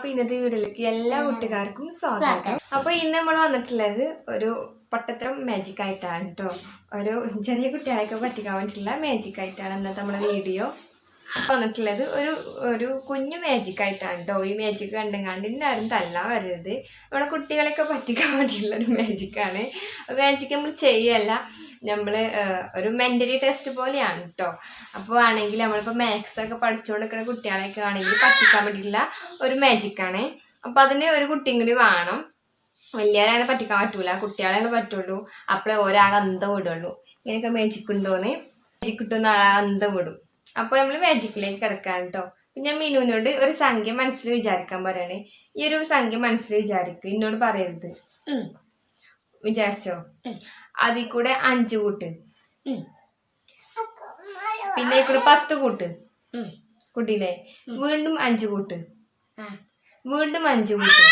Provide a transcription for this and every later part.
അപ്പൊ ഇന്നത്തെ വീഡിയോയിലേക്ക് എല്ലാ കൂട്ടുകാർക്കും സ്വാഗതം. അപ്പൊ ഇന്ന് നമ്മൾ വന്നിട്ടുള്ളത് ഒരു പൊട്ടത്തരം മാജിക് ആയിട്ടാണ് കേട്ടോ ഒരു ചെറിയ കുട്ടികളെയൊക്കെ പറ്റിക്കാൻ വേണ്ടിയിട്ടുള്ള മാജിക് ആയിട്ടാണ് ഇന്നത്തെ നമ്മുടെ വീഡിയോ വന്നിട്ടുള്ളത് ഒരു ഒരു കുഞ്ഞു മാജിക് ആയിട്ടാണ് കേട്ടോ ഈ മാജിക് കണ്ടും ഇന്ന ആരും തല്ലാൻ വരരുത്. നമ്മളെ കുട്ടികളെയൊക്കെ പറ്റിക്കാൻ വേണ്ടിയിട്ടുള്ള ഒരു മാജിക്കാണ് മാജിക് നമ്മൾ ചെയ്യല്ല നമ്മൾ ഒരു മെന്റലി ടെസ്റ്റ് പോലെയാണ് കേട്ടോ അപ്പോൾ ആണെങ്കിൽ നമ്മളിപ്പോൾ മാത്സ് ഒക്കെ പഠിച്ചുകൊണ്ടിരിക്കുന്ന കുട്ടികളെയൊക്കെ ആണെങ്കിൽ പറ്റിക്കാൻ വേണ്ടിയിട്ടുള്ള ഒരു മാജിക്കാണ് അപ്പോൾ അതിന് ഒരു കുട്ടിയും കൂടി വേണം. വലിയവരാണ് പറ്റിക്കാൻ പറ്റൂല. കുട്ടികളെയാണ് പറ്റുള്ളൂ. അപ്പോഴേ ഒരാൾ അന്തം വിടുള്ളൂ. ഇങ്ങനെയൊക്കെ മാജിക് ഉണ്ടോന്ന്? മാജിക് കിട്ടുന്ന അന്തം വിടും. അപ്പോൾ നമ്മൾ മാജിക്കിലേക്ക് കിടക്കാൻ കേട്ടോ ഞാൻ മീനുവിനോട് ഒരു സംഖ്യ മനസ്സിൽ വിചാരിക്കാൻ പറയണേ. ഈ ഒരു സംഖ്യ മനസ്സിൽ വിചാരിക്കും. എന്നോട് പറയരുത്. വിചാരിച്ചോ? അതിൽ കൂടെ അഞ്ച് കൂട്ട്. പിന്നെ ഇക്കൂടെ കൂടെ പത്ത് കൂട്ട്. കൂട്ടിയില്ലേ? വീണ്ടും അഞ്ച് കൂട്ട്. വീണ്ടും അഞ്ച് കൂട്ട്.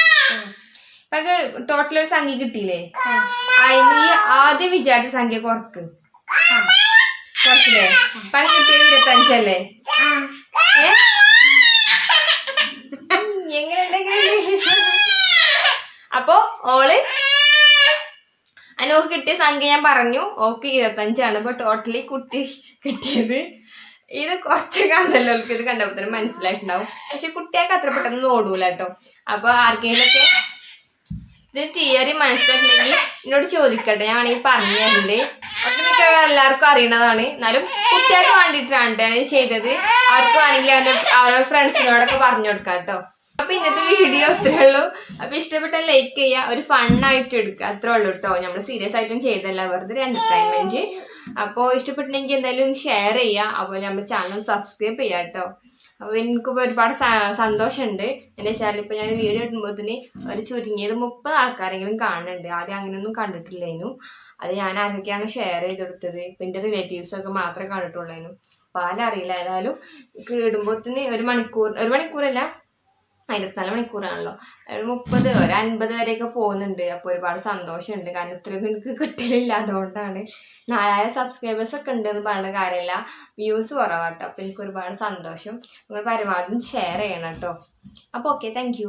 ഇപ്പൊക്കെ ടോട്ടൽ ഒരു സംഖ്യ കിട്ടിയില്ലേ? അതിന് ആദ്യം വിചാരിച്ച സംഖ്യ കുറക്ക്. കുറച്ചില്ലേ? പണ കിട്ടിയത് ഇരുപത്തഞ്ചല്ലേ? എങ്ങനെയുണ്ടെങ്കിലും അപ്പൊ ഓൾ അതിനോക്ക് കിട്ടിയ സംഖ്യ ഞാൻ പറഞ്ഞു. ഓക്ക് ഇരുപത്തഞ്ചാണ് ഇപ്പൊ ടോട്ടലി കുട്ടി കിട്ടിയത്. ഇത് കുറച്ചൊക്കെ അവർക്ക് ഇത് കണ്ടപ്പോ മനസ്സിലായിട്ടുണ്ടാവും. പക്ഷെ കുട്ടിയൊക്കെ അത്ര പെട്ടെന്ന് ഓടൂല കേട്ടോ. അപ്പൊ ആർക്കെങ്കിലൊക്കെ ഇത് തിയറി മനസ്സിലാക്കില്ലെങ്കിൽ എന്നോട് ചോദിക്കട്ടെ. ഞാൻ ഈ പറഞ്ഞു തരുന്നുണ്ട് എല്ലാവർക്കും അറിയണതാണ്. എന്നാലും കുട്ടികൾക്ക് വേണ്ടിയിട്ടാണ് ചെയ്തത്. അവർക്ക് വേണമെങ്കിൽ അവരുടെ ഫ്രണ്ട്സിനോടൊക്കെ പറഞ്ഞു കൊടുക്കാം കേട്ടോ അപ്പൊ ഇന്നത്തെ വീഡിയോ അത്രേ ഉള്ളൂ. അപ്പൊ ഇഷ്ടപ്പെട്ട ലൈക്ക് ചെയ്യുക ഒരു ഫണ്ണായിട്ട് എടുക്കുക അത്രേ ഉള്ളൂ കേട്ടോ നമ്മൾ സീരിയസ് ആയിട്ടും ചെയ്തല്ല വെറുതെ എന്റർടൈൻമെന്റ് അപ്പോൾ ഇഷ്ടപ്പെട്ടെങ്കിൽ എന്തായാലും ഷെയർ ചെയ്യുക അതുപോലെ നമ്മുടെ ചാനൽ സബ്സ്ക്രൈബ് ചെയ്യുക കേട്ടോ അപ്പോൾ എനിക്കിപ്പോൾ ഒരുപാട് സന്തോഷമുണ്ട്. എന്റെ ചാനൽ ഇപ്പോൾ ഞാൻ വീഡിയോ ഇടുമ്പോഴത്തേന് ഒരു ചുരുങ്ങിയത് മുപ്പത് ആൾക്കാരെങ്കിലും കാണുന്നുണ്ട്. ആദ്യം അങ്ങനെയൊന്നും കണ്ടിട്ടില്ലേനു. അത് ഞാൻ ആരൊക്കെയാണ് ഷെയർ ചെയ്ത് കൊടുത്തത്? ഇപ്പം എന്റെ റിലേറ്റീവ്സ് ഒക്കെ മാത്രമേ കണ്ടിട്ടുള്ളേനു. ആരും അറിയില്ല. ഏതായാലും ഇടുമ്പോഴത്തേന് ഒരു മണിക്കൂർ ഒരു മണിക്കൂറല്ല ഇരുപത്തിനാല് മണിക്കൂറാണല്ലോ. മുപ്പത് ഒരു അൻപത് വരെയൊക്കെ പോകുന്നുണ്ട്. അപ്പോൾ ഒരുപാട് സന്തോഷമുണ്ട്. കാരണം ഇത്രയും എനിക്ക് കിട്ടലില്ല. അതുകൊണ്ടാണ് നാലായിരം സബ്സ്ക്രൈബേഴ്സ് ഒക്കെ ഉണ്ടെന്ന് പറയുന്ന കാര്യമില്ല. വ്യൂസ് കുറവാട്ടോ. അപ്പോൾ എനിക്ക് ഒരുപാട് സന്തോഷം. നിങ്ങൾ പരമാവധി ഷെയർ ചെയ്യണം കേട്ടോ. അപ്പോൾ ഓക്കെ താങ്ക്